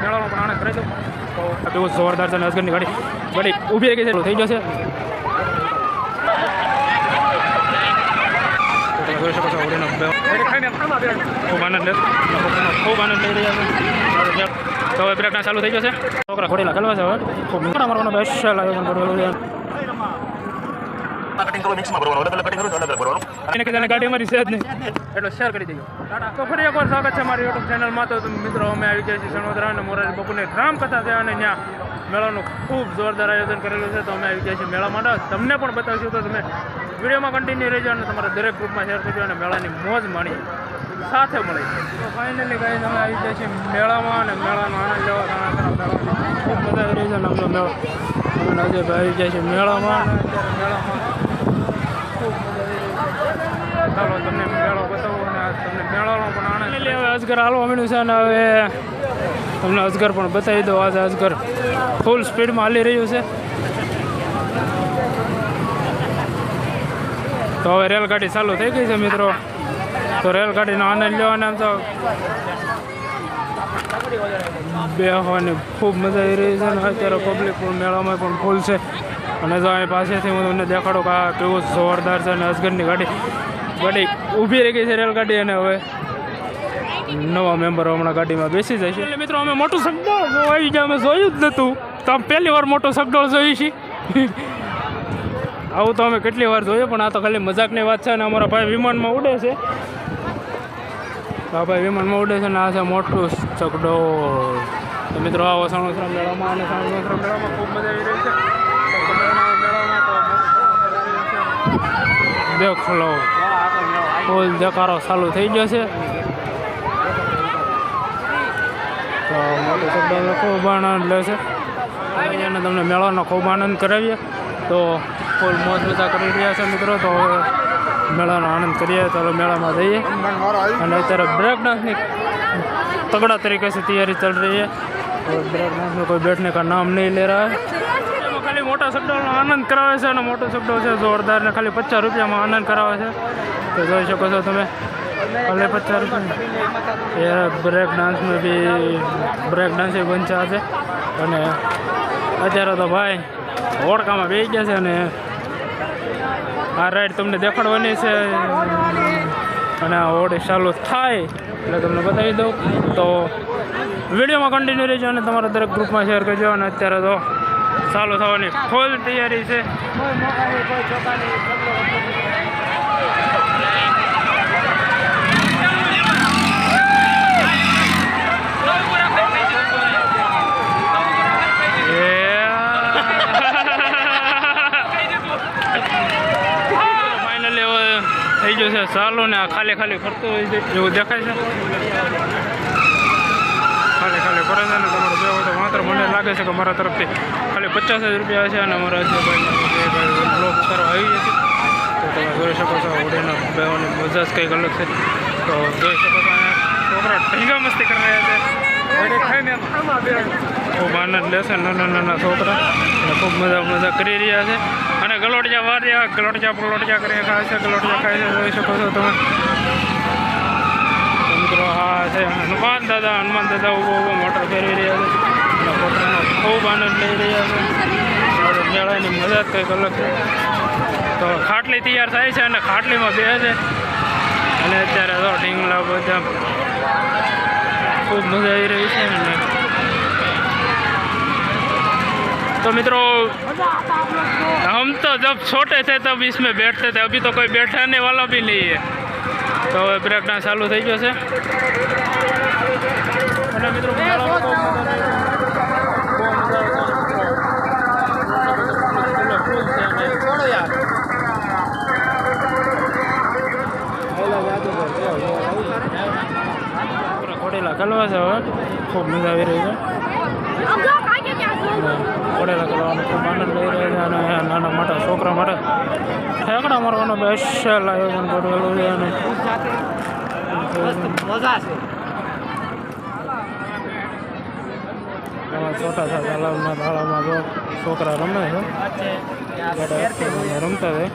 મેળાનો પણ આનંદ કરે છે તો આ કેવું જોરદાર છે અજગરની ગાડી. ગાડી ઊભી રહી ગઈ છે થઈ જશે ખૂબ આનંદ લે. ખૂબ આનંદ લઈ રહ્યા છે તો બ્રેકના ચાલુ થઈ જશે છોકરા ઘોડેલા કલવા છે હવે. ખૂબ મોટા મારવાનો બેસ્ટ આયોજન કરેલું છે. કટિંગ કરો મિક્સમાં ભરવાનું. અલગ અલગ કટિંગ કરો અલગ અલગ ભરવાનું. એને કીધું એને ગાડી જ નહીં. એટલે શેર કરી દઈએ તો ફરી એકવાર સ્વાગત છે મારી યુટ્યુબ ચેનલમાં તો મિત્રો અમે આવી ગયા છીએ સણોદરા અને મોરારી બાપુની રામકથા છે અને ત્યાં મેળાનું ખૂબ જોરદાર આયોજન કરેલું છે. તો અમે આવી ગયા છીએ મેળા માટે તમને પણ બતાવીશું તો તમે વિડીયોમાં કન્ટિન્યુ રહેજો અને તમારા દરેક ગ્રુપમાં શેર કરજો અને મેળાની મોજ માણી સાથે મળી તો ફાઇનલી ગાઈ અમે આવી ગયા છીએ મેળામાં અને મેળાનો આનંદ લેવા ઘણા ખરા મેળાની ખૂબ મજા આવી રહી છે અને અમને મેળો અમે આજે આવી ગયા છીએ મેળામાં મેળામાં ખૂબ મજા આવી રહી છે ચાલો તમને મેળો બતાવો અને તમને મેળાનો પણ આનંદ એટલે હવે અજગર હાલવા માંડ્યું છે અને હવે તમને અજગર પણ બતાવી દો આજે અજગર ફૂલ સ્પીડમાં હાલી રહ્યું છે. તો હવે રેલગાડી ચાલુ થઈ ગઈ છે મિત્રો. તો રેલગાડીનો આનંદ લેવાને તો બેહવાની ખૂબ મજા આવી રહી છે અને અત્યારે પબ્લિક પણ મેળામાં પણ ફૂલ છે. અને જો અહીં પાસેથી હું તમને દેખાડું કે આ કેવું જોરદાર છે અને અજગરની ગાડી. ગાડી ઊભી રહી ગઈ છે રેલગાડી અને હવે નવા મેમ્બરો હમણાં ગાડીમાં બેસી જાય છે. એટલે મિત્રો, અમે મોટું સગડોળ આવી ગયા. અમે જોયું જ નહોતું. તો આમ પહેલી વાર મોટો સગડોળ જોઈ છીએ આવું તો અમે કેટલી વાર જોયું, પણ આ તો ખાલી મજાકની વાત છે અને અમારા ભાઈ વિમાનમાં ઉડે છે. આ ભાઈ વિમાનમાં ઉડે છે ને આ છે મોટું ચકડોળ તો મિત્રો, આ વસાણોસરા મેળામાં અને સાણોસરા મેળામાં ખૂબ મજા આવી રહી છે. તો ફૂલ જકારો ચાલુ થઈ ગયો છે. તો મોટો શબ્દનો ખૂબ આનંદ લે છે. અહીંયાને તમને મેળાનો ખૂબ આનંદ કરાવીએ. તો ફૂલ મોજ મજા કરી રહ્યા છે મિત્રો. તો મેળાનો આનંદ કરીએ. ચાલો મેળામાં જઈએ. અને અત્યારે બ્રેક ડાન્સની તગડા તરીકે છે, તૈયારી ચાલી રહી છે. બ્રેક ડાન્સનું કોઈ બેઠને કા નામ નહીં લે રહ્યા. તો ખાલી મોટા શબ્દોનો આનંદ કરાવે છે અને મોટો શબ્દો છે જોરદાર ને ખાલી પચાસ રૂપિયામાં આનંદ કરાવે છે. તો જોઈ શકો છો તમે. ખાલી પચાસ રૂપિયા. બ્રેક ડાન્સમાં બી બ્રેક ડાન્સ એ બંધ છે અને અત્યારે તો ભાઈ હોડકામાં બેસી ગયા છે અને આ રાઈડ તમને દેખાડવાની છે. અને આ હોડ ચાલુ થાય એટલે તમને બતાવી દઉં. તો વિડીયોમાં કન્ટિન્યુ રહેજો અને તમારા દરેક ગ્રુપમાં શેર કરજો. અને અત્યારે તો ચાલુ, થવાની ફૂલ તૈયારી છે. થઈ ગયું છે. ચાલુ ને આ ખાલી ખાલી ફરતું હોય છે. એવું દેખાય છે? ખાલી ખાલી ફરે છે ને તમારે હોય તો માત્ર મને લાગે છે કે મારા તરફથી ખાલી પચાસ જ રૂપિયા છે અને અમારા જે ભાઈ બ્લોક કરવા આવી છે તો તમે જોઈ શકો છો હોડીના ભાઈઓની મજા જ કંઈક અલગ છે. તો જોઈ શકો છો છોકરા ઢીંગા મસ્તી કરી રહ્યા છે. ખૂબ આનંદ લેશે નાના નાના છોકરા. ખૂબ મજા મજા કરી રહ્યા છે. અને ગલોટિયા વાર્યા ગલોટિયા પલોટિયા કરી ખાય છે, ગલોટિયા ખાય છે. જોઈ શકો છો તમે. મિત્રો આ છે હનુમાન દાદા હનુમાન દાદા ઊભો ઊભો મોટર ફેરવી રહ્યા છે અને મોટરનો ખૂબ આનંદ લઈ રહ્યા છે અને મેળાની મજા જ કંઈક અલગ છે તો ખાટલી તૈયાર થાય છે અને ખાટલીમાં બે છે અને અત્યારે તો ઢીંગલા બધા ખૂબ મજા આવી રહી છે અને तो मित्रों हम तो जब छोटे थे तब इसमें बैठते थे अभी तो कोई बैठाने वाला भी नहीं है તો હવે બ્રેક ડાન્સ ચાલુ થઈ ગયો છે અને મિત્રો મેળામાં તો મજા આવે છે. બહુ મજા આવે છે. ફૂલ છે અને પૂરા ઘોડેલા કલવા છે હવે ખૂબ મજા આવી રહી છે ઘોડેલા કરવાનો ખૂબ આનંદ લઈ રહ્યા છે અને નાના મોટા છોકરા માટે ઠેકડા મારવાનું સ્પેશિયલ આયોજન કરેલું છે અને છોટા છા તળાવના તાળામાં જો છોકરા રમે છે રમતા છે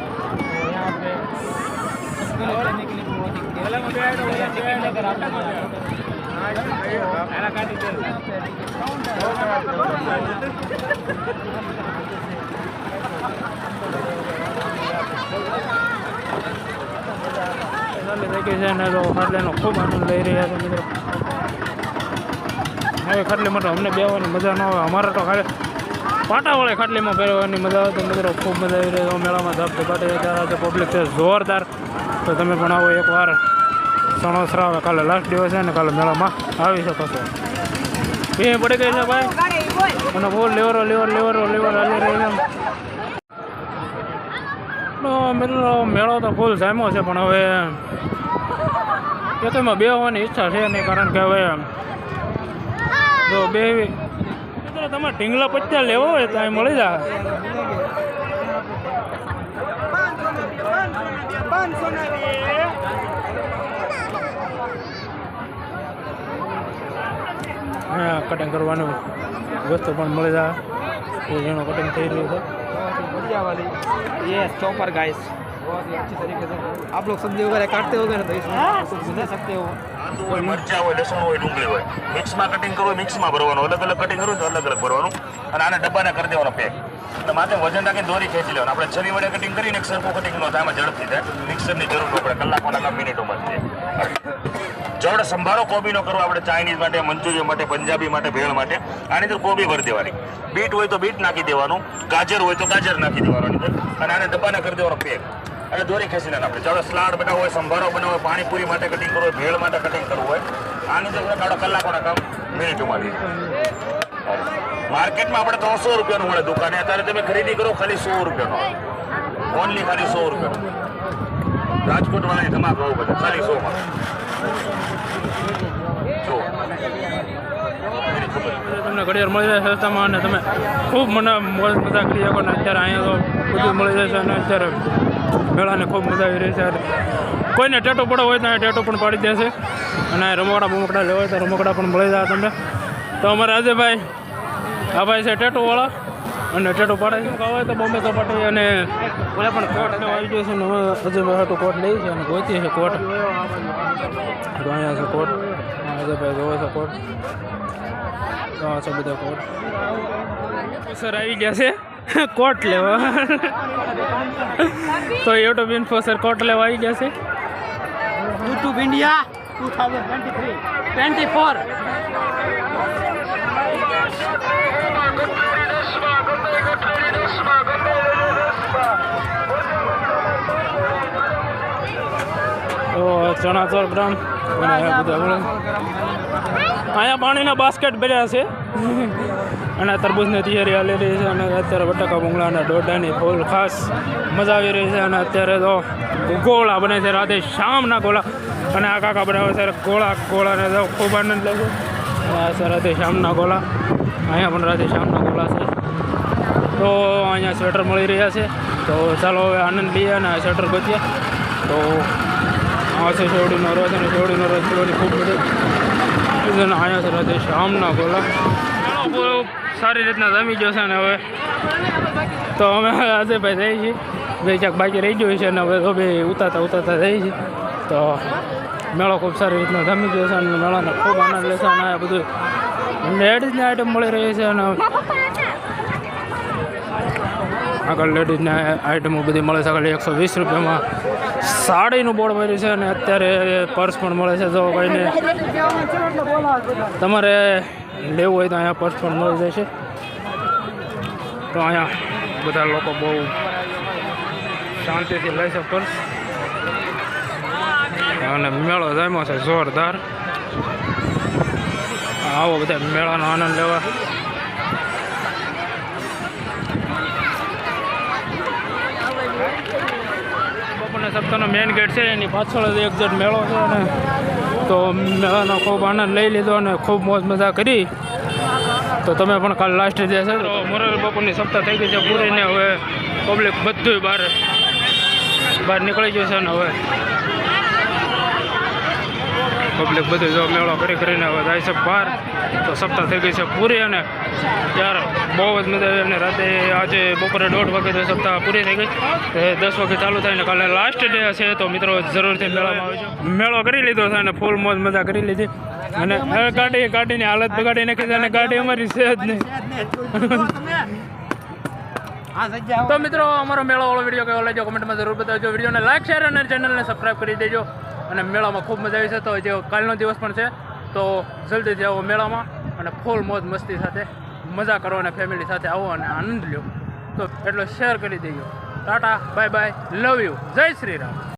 અને તો ખૂબ આનંદ લઈ રહ્યા છે મિત્રો હવે ખાટલી માટે અમને બેવાની મજા ન આવે અમારે તો ખાલી પાટાવાળી ખાટલીમાં પહેરવાની મજા આવે તો મિત્રો ખૂબ મજા આવી રહી છે મેળામાં ધબ ધપાટી ત્યારે પબ્લિક છે જોરદાર તો તમે પણ આવો એકવાર સણોસરા હવે કાલે લાસ્ટ દિવસ છે ને કાલે મેળામાં આવી શકો છો. બે પડી ગઈ છે ભાઈ? અને બહુ લેવરો, લેવર લેવરો, લેવર, હાલી રહી છે મિત્રો મેળો તો ફૂલ જામ્યો છે, પણ હવે એકમાં બે હોવાની ઈચ્છા છે નહીં, કારણ કે હવે જો બે મિત્રો તમે ઢીંગલા પચ્ચા લેવો હોય તો અહીં મળી જાય. હા કટિંગ કરવાનું વસ્તુ પણ મળી જાય એ જેનું કટિંગ થઈ રહ્યું છે बढ़िया वाली ये चॉपर गाइस बहुत ही अच्छी तरीके से आप लोग सब्जी वगैरह काटते हो ना तो इसमें कुछ बना सकते हो આદુ હોય મરચા હોય લસણ હોય ડુંગળી હોય મિક્સમાં કટિંગ કરવું હોય મિક્સમાં ભરવાનું અલગ અલગ કટિંગ કરવું હોય તો અલગ અલગ ભરવાનું અને આને ડબ્બાને કરી દેવાનો પેક એટલે માથે વજન રાખીને દોરી ખેંચી લેવાનું આપણે છરી વડે કટિંગ કરીને એક સરખું કટિંગ ન થાય આમાં ઝડપથી થાય મિક્સરની જરૂર ન પડે કલાકોના કામ મિનિટોમાં જ જડ સંભાળો કોબીનો કરો આપણે ચાઇનીઝ માટે, મંચુરિયન માટે, પંજાબી માટે, ભેળ માટે. આની અંદર કોબી ભરી દેવાની. બીટ હોય તો બીટ નાખી દેવાનું. ગાજર હોય તો ગાજર નાખી દેવાનું અને આને દબાને કરી દેવાનો પેક. અને દોરી ખેંચીને આપણે ચાલો સ્લાડ બનાવવો હોય, સંભારો બનાવવો હોય, પાણીપુરી માટે કટિંગ કરવું હોય, ભેળ માટે કટિંગ કરવું હોય. આની અંદર કાઢો, કલાકોના કામ મિનિટોમાં માર્કેટમાં આપણે ત્રણસો રૂપિયાનું મળે દુકાને. અત્યારે તમે ખરીદી કરો, ખાલી સો રૂપિયાનો ઓનલી ખાલી સો રૂપિયાનો. રાજકોટ વાળાની ધમાક આવું બધું. ખાલી સો તમને ઘડિયાળ મળી જાય સસ્તામાં અને તમે ખૂબ મને મોજ મજા કરી શકો ને અત્યારે અહીંયા તો બધું મળી જશે અને અત્યારે મેળાને ખૂબ મજા આવી રહી છે. કોઈને ટેટો પડો હોય તો અહીંયા ટેટો પણ પાડી દેશે. અને રમકડા બમકડા લેવા હોય તો રમકડા પણ મળી જાય તમને. તો અમારે રાજેભાઈ ભાઈ આ ભાઈ છે ટેટોવાળા. અને ટેટો પાડે. શું ખાવાય તો બોમ્બે સપાટી અને કોઈ પણ કોટ આવી ગયો છે હવે અજયભાઈ હાટો કોટ લઈ છે અને ગોતી છે કોટ અહીંયા છે કોટ અજયભાઈ જોવે છે કોટ આ છે બધા કોટ સર આવી ગયા છે. કોટ લેવા. તો એટો બિન સર કોટ લેવા આવી ગયા છે. YouTube India two thousand twenty three twenty four ચોર ગ્રામ અને બધા અહીંયા પાણીના બાસ્કેટ ભર્યા છે. અને તરબૂજની તૈયારી હાલી રહી છે અને અત્યારે બટાકા ભૂંગળા અને દોડાની ફૂલ ખાસ મજા આવી રહી છે અને અત્યારે તો ગોળા બને છે રાતે શામના ગોળા. અને આ કાકા બનાવે છે ગોળા ગોળાને તો ખૂબ આનંદ લાગે અને રાતે શામના ગોળા. અહીંયા પણ રાતે શામના ગોળા છે. તો અહીંયા સ્વેટર મળી રહ્યા છે. તો ચાલો હવે આનંદ લઈએ અને સ્વેટર બચીએ તો છે શેવડીનો રોજ અને શેવડીનો રોજ પીવાની ખૂબ બધું અહીંયા છે રાતે શામના ગોલા. સારી રીતના જમી ગયો છે ને હવે. તો અમે આજે ભાઈ જઈએ છીએ. બે ચાક બાકી રહી ગયું છે અને હવે તો બે ઉતારતા ઉતારતા જઈએ છીએ. તો મેળો ખૂબ સારી રીતના જમી ગયો છે અને મેળાને ખૂબ આનંદ લેશે અને આ બધું લેડીઝની આઈટમ મળી રહી છે અને આગળ લેડીઝને આઈટમો બધી મળે છે. આગળ એકસો વીસ રૂપિયામાં સાડીનું બોર્ડ મળ્યું છે અને અત્યારે પર્સ પણ મળે છે. જો કોઈને તમારે લેવું હોય તો અહીંયા પર્સ પણ મળી જશે તો અહીંયા બધા લોકો બહુ શાંતિથી લે છે પર્સ. અને મેળો જામ્યો છે. જોરદાર. આવો બધા મેળાનો આનંદ લેવા બપોરના સપ્તાહનો મેઇન ગેટ છે, એની પાછળ જ એક્ઝેક્ટ મેળો છે અને તો મેળાનો ખૂબ આનંદ લઈ લીધો અને ખૂબ મોજ મજા કરી. તો તમે પણ કાલ લાસ્ટ ડે છે, તો મોરલ બપોરની સપ્તાહ થઈ ગઈ છે, પૂરીને હવે પબ્લિક બધું બહાર બહાર નીકળી ગયું છે ને હવે પબ્લિક બધું જો મેળો કરી કરીને હવે જાય છે બહાર. તો સપ્તાહ થઈ ગઈ છે પૂરી અને ત્યારે બહુ જ મજા અને રાતે આજે બપોરે દોઢ વાગે તો સપ્તાહ પૂરી થઈ ગઈ. દસ વાગે ચાલુ થાય ને કાલે લાસ્ટ ડે છે તો મિત્રો જરૂરથી મેળામાં આવજો. મેળો કરી લીધો છે અને ફૂલ મોજ મજા કરી લીધી. અને ગાડી ગાડીની હાલત બગાડી નાખી છે અને ગાડી અમારી છે જ નહીં. તો મિત્રો અમારો મેળો વાળો વીડિયો કેવો લેજો કમેન્ટમાં જરૂર બતાવજો. વિડીયોને લાઈક શેર અને ચેનલને સબસ્ક્રાઈબ કરી દેજો. અને મેળામાં ખૂબ મજા આવી છે. તો જે કાલનો દિવસ પણ છે, તો જલ્દીથી આવો મેળામાં અને ફૂલ મોજ મસ્તી સાથે મજા કરો અને ફેમિલી સાથે આવો અને આનંદ લ્યો. તો એટલો શેર કરી દેજો. Tata bye bye love you જય શ્રી રામ.